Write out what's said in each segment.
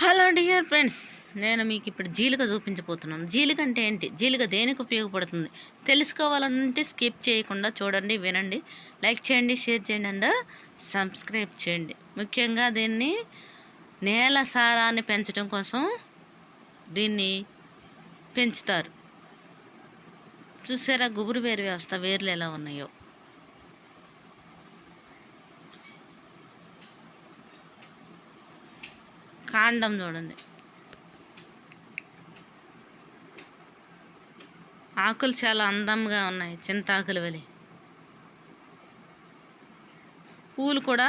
Hello dear friends నేను మీకు ఇప్పుడు జీలుక చూపించబోతున్నాను. జీలిక అంటే ఏంటి? జీలుక దేనికి ఉపయోగపడుతుంది? తెలుసుకోవాలంటే స్కిప్ చేయకుండా చూడండి వినండి. లైక్ చేయండి షేర్ చేయండి అండ్ సబ్స్క్రైబ్ చేయండి. ముఖ్యంగా దీన్ని నేల సారాన్ని పెంచడం కోసం దీన్ని పెంచుతారు. చూసారా? గుబురు వేరు వ్యవస్థ వేర్లు ఎలా ఉన్నాయో. కాండం చూడండి. ఆకులు చాలా అందంగా ఉన్నాయి చింతాకులు వలి. పూలు కూడా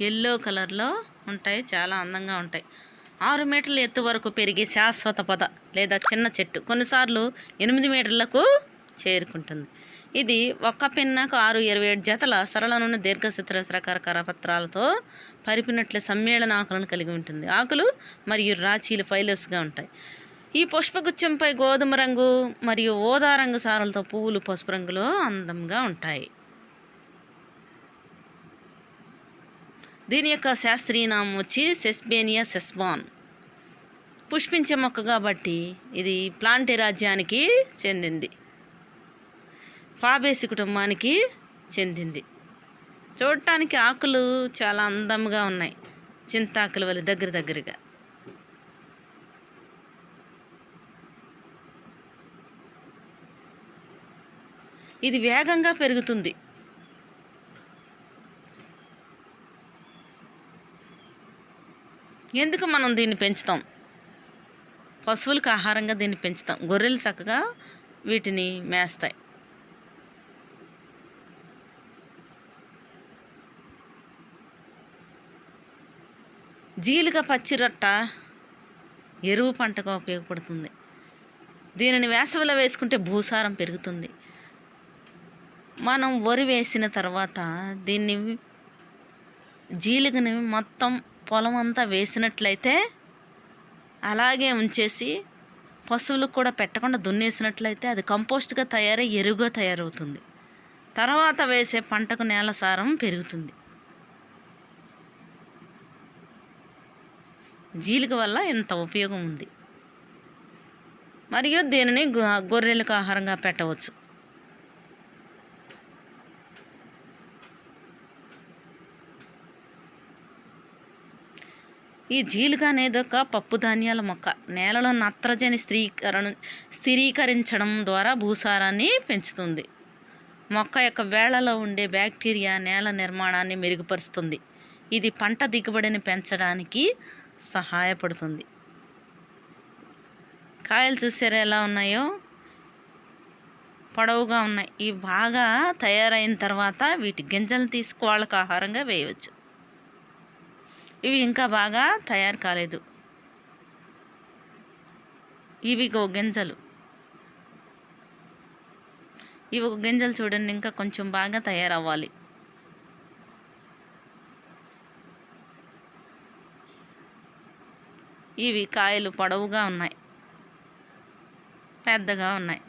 ఎల్లో కలర్లో ఉంటాయి చాలా అందంగా ఉంటాయి. ఆరు మీటర్ల ఎత్తు వరకు పెరిగే శాశ్వత పొద లేదా చిన్న చెట్టు కొన్నిసార్లు ఎనిమిది మీటర్లకు చేరుకుంటుంది. ఇది ఒక్క పిన్నకు ఆరు ఇరవై ఏడు జతల సరళ నుండి దీర్ఘచతురస్రాకార కరపత్రాలతో పరిపినట్లు సమ్మేళన ఆకులను కలిగి ఉంటుంది. ఆకులు మరియు రాచీలు ఫైలస్గా ఉంటాయి. ఈ పుష్పగుచ్చంపై గోధుమ రంగు మరియు ఓదా రంగు సారలతో పువ్వులు పసుపు రంగులో అందంగా ఉంటాయి. దీని యొక్క శాస్త్రీయ నామం వచ్చి సెస్బేనియా సెస్బాన్. పుష్పించే మొక్క కాబట్టి ఇది ప్లాంటి రాజ్యానికి చెందింది. ఫాబేసి కుటుంబానికి చెందింది. చూడటానికి ఆకులు చాలా అందంగా ఉన్నాయి. చింతాకుల వల్ల దగ్గర దగ్గరగా. ఇది వేగంగా పెరుగుతుంది. ఎందుకు మనం దీన్ని పెంచుతాం? పశువులకు ఆహారంగా దీన్ని పెంచుతాం. గొర్రెలు చక్కగా వీటిని మేస్తాయి. జీలుగ పచ్చిరొట్ట ఎరువు పంటగా ఉపయోగపడుతుంది. దీనిని వేసవిలో వేసుకుంటే భూసారం పెరుగుతుంది. మనం వరి వేసిన తర్వాత దీన్ని జీలికని మొత్తం పొలం అంతా వేసినట్లయితే అలాగే ఉంచేసి పశువులకు కూడా పెట్టకుండా దున్నేసినట్లయితే అది కంపోస్ట్గా తయారై ఎరువుగా తయారవుతుంది. తర్వాత వేసే పంటకు నేల సారం పెరుగుతుంది. జీలుగ వల్ల ఇంత ఉపయోగం ఉంది. మరియు దీనిని గొర్రెలకు ఆహారంగా పెట్టవచ్చు. ఈ జీలుగా అనేది ఒక పప్పు ధాన్యాల మొక్క. నేలలో నత్రజని స్థిరీకరణ స్థిరీకరించడం ద్వారా భూసారాన్ని పెంచుతుంది. మొక్క యొక్క వేళలో ఉండే బ్యాక్టీరియా నేల నిర్మాణాన్ని మెరుగుపరుస్తుంది. ఇది పంట దిగుబడిని పెంచడానికి సహాయపడుతుంది. కాయలు చూసారా ఎలా ఉన్నాయో? పొడవుగా ఉన్నాయి. ఇవి బాగా తయారైన తర్వాత వీటి గింజలు తీసుకు వాళ్ళకు ఆహారంగా వేయవచ్చు. ఇవి ఇంకా బాగా తయారు కాలేదు. ఇవి గో గింజలు. ఇవి ఒక గింజలు చూడండి ఇంకా కొంచెం బాగా తయారవ్వాలి. ఇవి కాయలు పొడవుగా ఉన్నాయి. పెద్దగా ఉన్నాయి.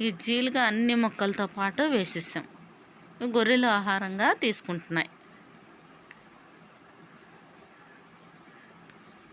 ఈ జీలుగా అన్ని మొక్కలతో పాటు వేసేసాం. గొర్రెలు ఆహారంగా తీసుకుంటున్నాయి.